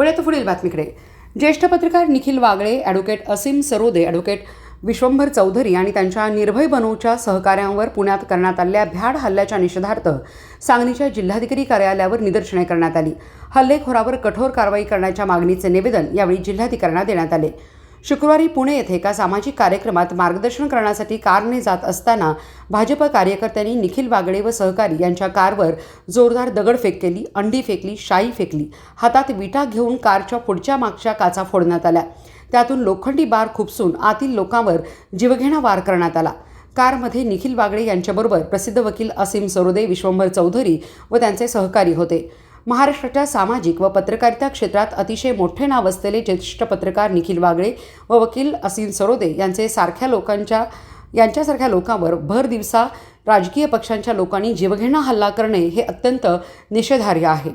वळूयात पुढील बातमीकडे. ज्येष्ठ पत्रकार निखिल वागळे ॲडव्होकेट असीम सरोदे ॲडव्होकेट विश्वंभर चौधरी आणि त्यांच्या निर्भय बनवच्या सहकाऱ्यांवर पुण्यात करण्यात आलेल्या भ्याड हल्ल्याच्या निषेधार्थ सांगलीच्या जिल्हाधिकारी कार्यालयावर निदर्शने करण्यात आली. हल्लेखोरावर कठोर कारवाई करण्याच्या मागणीचे निवेदन यावेळी जिल्हाधिकाऱ्यांना देण्यात आले. शुक्रवारी पुणे येथे एका सामाजिक कार्यक्रमात मार्गदर्शन करण्यासाठी कारने जात असताना भाजप कार्यकर्त्यांनी निखिल वागडे व सहकारी यांच्या कारवर जोरदार दगडफेक केली अंडी फेकली शाई फेकली. हातात विटा घेऊन कारच्या पुढच्या मागच्या काचा फोडण्यात आल्या. त्यातून लोखंडी बार खुपसून आतील लोकांवर जीवघेणा वार करण्यात आला. कारमध्ये निखिल वागडे यांच्याबरोबर प्रसिद्ध वकील असीम सरोदे विश्वंभर चौधरी व त्यांचे सहकारी होते. महाराष्ट्राच्या सामाजिक व पत्रकारिता क्षेत्रात अतिशय मोठे नाव असलेले ज्येष्ठ पत्रकार निखिल वागळे व वकील असीम सरोदे यांचे सारख्या लोकांच्या यांच्यासारख्या लोकांवर भर दिवसा राजकीय पक्षांच्या लोकांनी जीवघेणा हल्ला करणे हे अत्यंत निषेधार्ह आहे.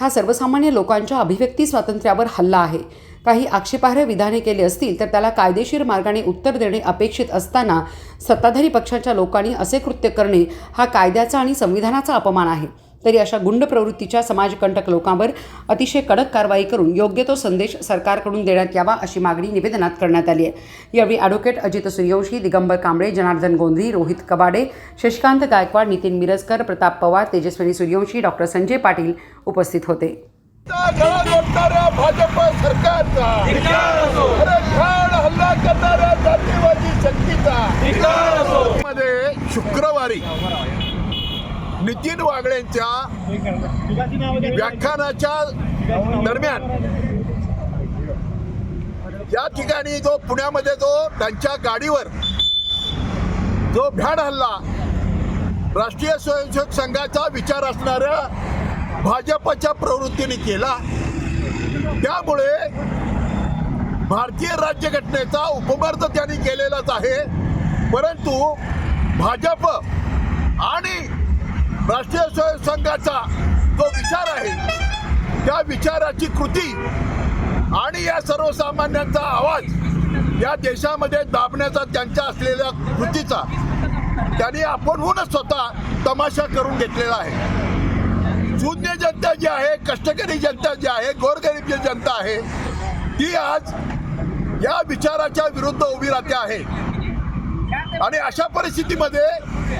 हा सर्वसामान्य लोकांच्या अभिव्यक्ती स्वातंत्र्यावर हल्ला आहे. काही आक्षेपार्ह विधाने केली असतील तर त्याला कायदेशीर मार्गाने उत्तर देणे अपेक्षित असताना सत्ताधारी पक्षाच्या लोकांनी असे कृत्य करणे हा कायद्याचा आणि संविधानाचा अपमान आहे. तरी अशा गुंड प्रवृत्तीच्या समाजकंटक लोकांवर अतिशय कडक कारवाई करून योग्य तो संदेश सरकारकडून देण्यात यावा अशी मागणी निवेदनात करण्यात आली आहे. यावेळी ॲडव्होकेट अजित सूर्यवंशी दिगंबर कांबळे जनार्दन गोंधळी रोहित कबाडे शशिकांत गायकवाड नितीन मिरजकर प्रताप पवार तेजस्विनी सूर्यवंशी डॉक्टर संजय पाटील उपस्थित होते. गळा लोटणाऱ्या भाजप सरकारचा. अरे घाण हल्ला करणाऱ्या जातीवादी शक्तीचा. मध्ये शुक्रवारी नितीन वागळेंच्या व्याख्यानाच्या दरम्यान. या ठिकाणी जो पुण्यामध्ये जो त्यांच्या गाडीवर जो भ्याड हल्ला राष्ट्रीय स्वयंसेवक संघाचा विचार असणाऱ्या भाजपच्या प्रवृत्तीने केला त्यामुळे भारतीय राज्यघटनेचा उपमर्द त्यांनी केलेलाच आहे. परंतु भाजप आणि राष्ट्रीय स्वयं संघाचा जो विचार आहे त्या विचाराची कृती आणि या सर्वसामान्यांचा आवाज या देशामध्ये दाबण्याचा त्यांच्या असलेल्या कृतीचा त्यांनी आपणहूनच स्वतः तमाशा करून घेतलेला आहे. शून्य जनता जी आहे कष्टकरी जनता जी आहे गोरगरीब जी जनता आहे ती आज या विचाराच्या विरुद्ध उभी राहते आहे. आणि अशा परिस्थितीमध्ये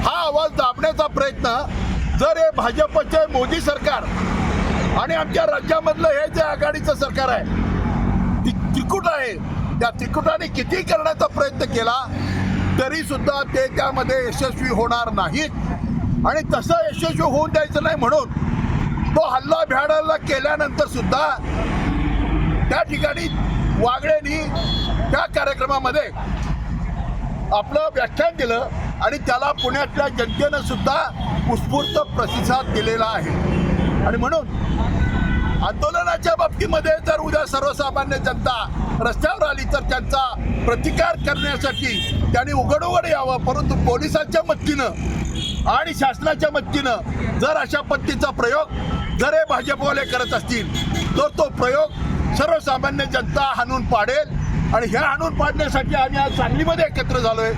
हा आवाज दाबण्याचा प्रयत्न जर हे भाजपचे मोदी सरकार आणि आमच्या राज्यामधलं हे जे आघाडीचं सरकार आहे ती तिकूट आहे त्या तिकुटाने किती करण्याचा प्रयत्न केला तरी सुद्धा ते त्यामध्ये यशस्वी होणार नाहीत. आणि तसं यशस्वी होऊन द्यायचं नाही म्हणून तो हल्ला भ्याडाला केल्यानंतर सुद्धा त्या ठिकाणी वागळेनी त्या कार्यक्रमामध्ये आपलं व्याख्यान दिलं आणि त्याला पुण्यातल्या जनतेनं सुद्धा उत्स्फूर्त प्रतिसाद दिलेला आहे. आणि म्हणून आंदोलनाच्या बाबतीमध्ये जर उद्या सर्वसामान्य जनता रस्त्यावर आली तर त्यांचा प्रतिकार करण्यासाठी त्यांनी उघड उघड यावं. परंतु पोलिसांच्या मदतीनं आणि शासनाच्या मदतीनं जर अशा पद्धतीचा प्रयोग जर हे भाजपवाले करत असतील तर तो प्रयोग सर्वसामान्य जनता हाणून पाडेल. आणि ह्या आणून पाडण्यासाठी आम्ही आज सांगलीमध्ये एकत्र झालोय.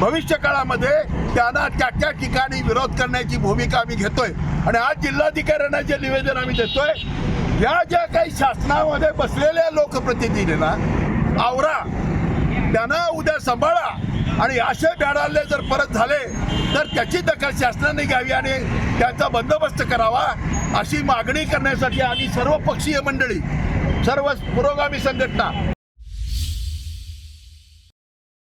भविष्य काळामध्ये त्यांना त्या त्या ठिकाणी विरोध करण्याची भूमिका आम्ही घेतोय. आणि आज जिल्हाधिकाऱ्यांना जे निवेदन आम्ही देतोय या ज्या काही शासनामध्ये बसलेल्या लोकप्रतिनिधींना आवरा त्यांना उद्या सांभाळा आणि असे बेडाले जर परत झाले तर त्याची दखल शासनाने घ्यावी आणि त्यांचा बंदोबस्त करावा अशी मागणी करण्यासाठी आम्ही सर्व पक्षीय मंडळी सर्व पुरोगामी संघटना